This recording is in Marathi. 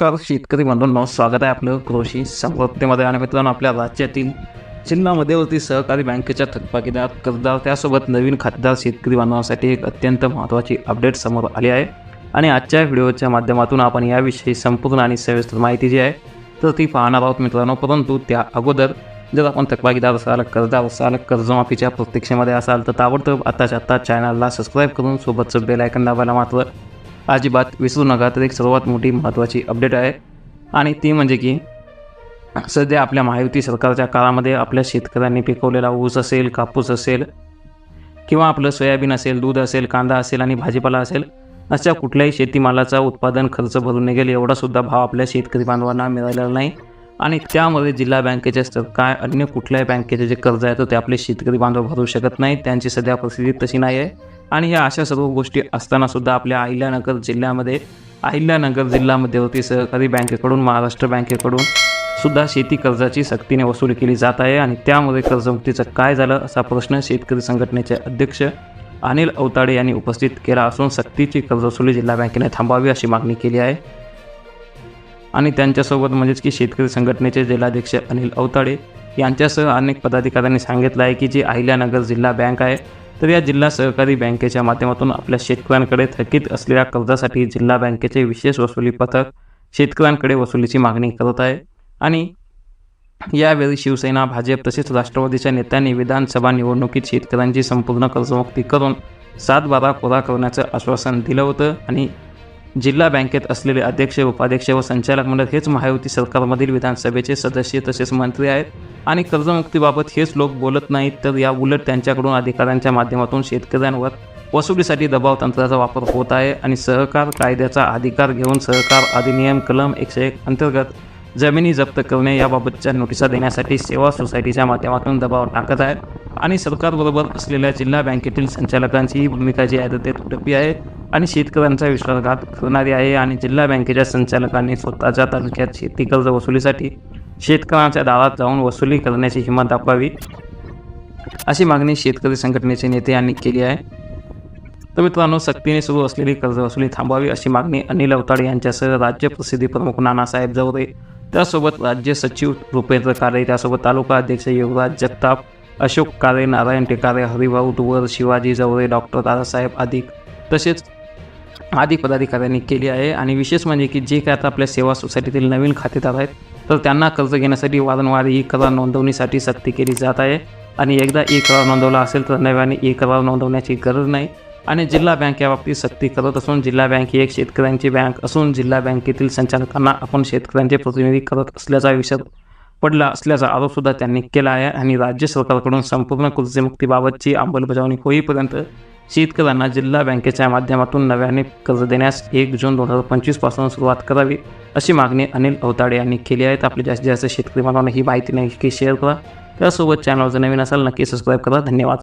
नमस्कार. शेतकरी बंधूंनो स्वागत आहे आपलं कृषी समृद्धीमध्ये आणि मित्रांनो आपल्या राज्यातील जिल्हा मध्यवर्ती सहकारी बँकेच्या थकबाकीदार कर्जदार त्यासोबत नवीन खातेदार शेतकरी बांधवांसाठी एक अत्यंत महत्त्वाची अपडेट समोर आली आहे. आणि आजच्या व्हिडिओच्या माध्यमातून आपण याविषयी संपूर्ण आणि सविस्तर माहिती जी आहे तर ती पाहणार आहोत मित्रांनो. परंतु त्या अगोदर जर आपण थकबाकीदार असाल कर्जदार असाल कर्जमाफीच्या प्रतीक्षेमध्ये असाल तर ताबडतोब आताच्या आत्ता चॅनलला सबस्क्राईब करून सोबतचं बेल आयकन दाबायला मात्र अजिबात विसरू नका. तर एक सर्वात मोठी महत्त्वाची अपडेट आहे. आणि ती म्हणजे की सध्या आपल्या महायुती सरकारच्या काळामध्ये आपल्या शेतकऱ्यांनी पिकवलेला ऊस असेल कापूस असेल किंवा आपलं सोयाबीन असेल दूध असेल कांदा असेल आणि भाजीपाला असेल अशा कुठल्याही शेतीमालाचा उत्पादन खर्च भरून निघेल एवढासुद्धा भाव आपल्या शेतकरी बांधवांना मिळालेला नाही. आणि त्यामध्ये जिल्हा बँकेचे असतात काय अन्य कुठल्याही बँकेचे जे कर्ज आहे तर ते आपले शेतकरी बांधव भरू शकत नाहीत. त्यांची सध्या परिस्थिती तशी नाही आहे आणि ह्या अशा सर्व गोष्टी असताना सुद्धा आपल्या अहिल्यानगर जिल्ह्यामध्ये अहिल्यानगर जिल्हा मध्यवर्ती सहकारी बँकेकडून महाराष्ट्र बँकेकडून सुद्धा शेती कर्जाची सक्तीने वसूल केली जात आहे. आणि त्यामध्ये कर्जमुक्तीचं काय झालं असा प्रश्न शेतकरी संघटनेचे अध्यक्ष अनिल अवताडे यांनी उपस्थित केला असून सक्तीची कर्जवसुली जिल्हा बँकेने थांबावी अशी मागणी केली आहे. आणि त्यांच्यासोबत म्हणजेच की शेतकरी संघटनेचे जिल्हाध्यक्ष अनिल अवताडे यांच्यासह अनेक पदाधिकाऱ्यांनी सांगितलं आहे की जी अहिल्यानगर जिल्हा बँक आहे तर या जिल्हा सहकारी बँकेच्या माध्यमातून आपल्या शेतकऱ्यांकडे थकीत असलेल्या कर्जासाठी जिल्हा बँकेचे विशेष वसुली पथक शेतकऱ्यांकडे वसुलीची मागणी करत आहे. आणि यावेळी शिवसेना भाजप तसेच राष्ट्रवादीच्या नेत्यांनी विधानसभा निवडणुकीत शेतकऱ्यांची संपूर्ण कर्जमुक्ती करून सात बारा पुरा करण्याचं आश्वासन दिलं होतं. आणि जिल्हा बँकेत असलेले अध्यक्ष उपाध्यक्ष व संचालक मंडळ हेच महायुती सरकारमधील विधानसभेचे सदस्य तसेच मंत्री आहेत. आणि कर्जमुक्तीबाबत हेच लोक बोलत नाहीत तर या उलट त्यांच्याकडून अधिकाऱ्यांच्या माध्यमातून शेतकऱ्यांवर वसुलीसाठी दबाव तंत्राचा वापर होत आहे आणि सहकार कायद्याचा अधिकार घेऊन सहकार अधिनियम कलम एकशे एक अंतर्गत जमिनी जप्त करणे याबाबतच्या नोटिसा देण्यासाठी सेवा सोसायटीच्या माध्यमातून दबाव टाकत आहेत. आणि सरकारबरोबर असलेल्या जिल्हा बँकेतील संचालकांची ही भूमिका जी आहे तर ते तुटपी आहे. आणि शेतकऱ्यांचा विश्वासघात करणारी आहे आणि जिल्हा बँकेच्या संचालकांनी स्वतःच्या तालुक्यात शेती कर्ज वसुलीसाठी शेतकऱ्यांच्या दारात जाऊन वसुली करण्याची हिंमत दाखवावी अशी मागणी शेतकरी संघटनेचे नेते यांनी केली आहे. तर मित्रांनो सक्तीने सुरू असलेली कर्जवसुली थांबावी अशी मागणी अनिल अवताडे यांच्यासह राज्य प्रसिद्धी प्रमुख नानासाहेब जवरे त्यासोबत राज्य सचिव रुपेंद्र कारे त्यासोबत तालुका अध्यक्ष युवराज जगताप अशोक कारे नारायण टेकारे हरिभाऊ तुवर शिवाजी जवरे डॉक्टर दादासाहेब आदिक तसेच आदी पदाधिकाऱ्यांनी केली आहे आणि विशेष म्हणजे की जे काय आता आपल्या सेवा सोसायटीतील नवीन खातेदार आहेत तर त्यांना कर्ज घेण्यासाठी वारंवार ई करार नोंदवणीसाठी सक्ती केली जात आहे. आणि एकदा ई करार नोंदवला असेल तर नव्याने ई करार नोंदवण्याची गरज नाही. आणि जिल्हा बँक याबाबतीत सक्ती करत असून जिल्हा बँक ही एक शेतकऱ्यांची बँक असून जिल्हा बँकेतील संचालकांना आपण शेतकऱ्यांचे प्रतिनिधी करत असल्याचा विषय पडला असल्याचा आरोपसुद्धा त्यांनी केला आहे. आणि राज्य सरकारकडून संपूर्ण कर्जमुक्तीबाबतची अंमलबजावणी होईपर्यंत शेतकऱ्यांना जिल्हा बँकेच्या माध्यमातून नव्याने कर्ज देण्यास एक जून दोन हजार पंचवीसपासून सुरुवात करावी अशी मागणी अनिल अवताडे यांनी केली आहे. आपले जास्तीत जास्त शेतकरी बांधवांना ही माहिती नक्की शेअर करा. त्यासोबत चॅनल जर नवीन असाल नक्की सबस्क्राईब करा. धन्यवाद.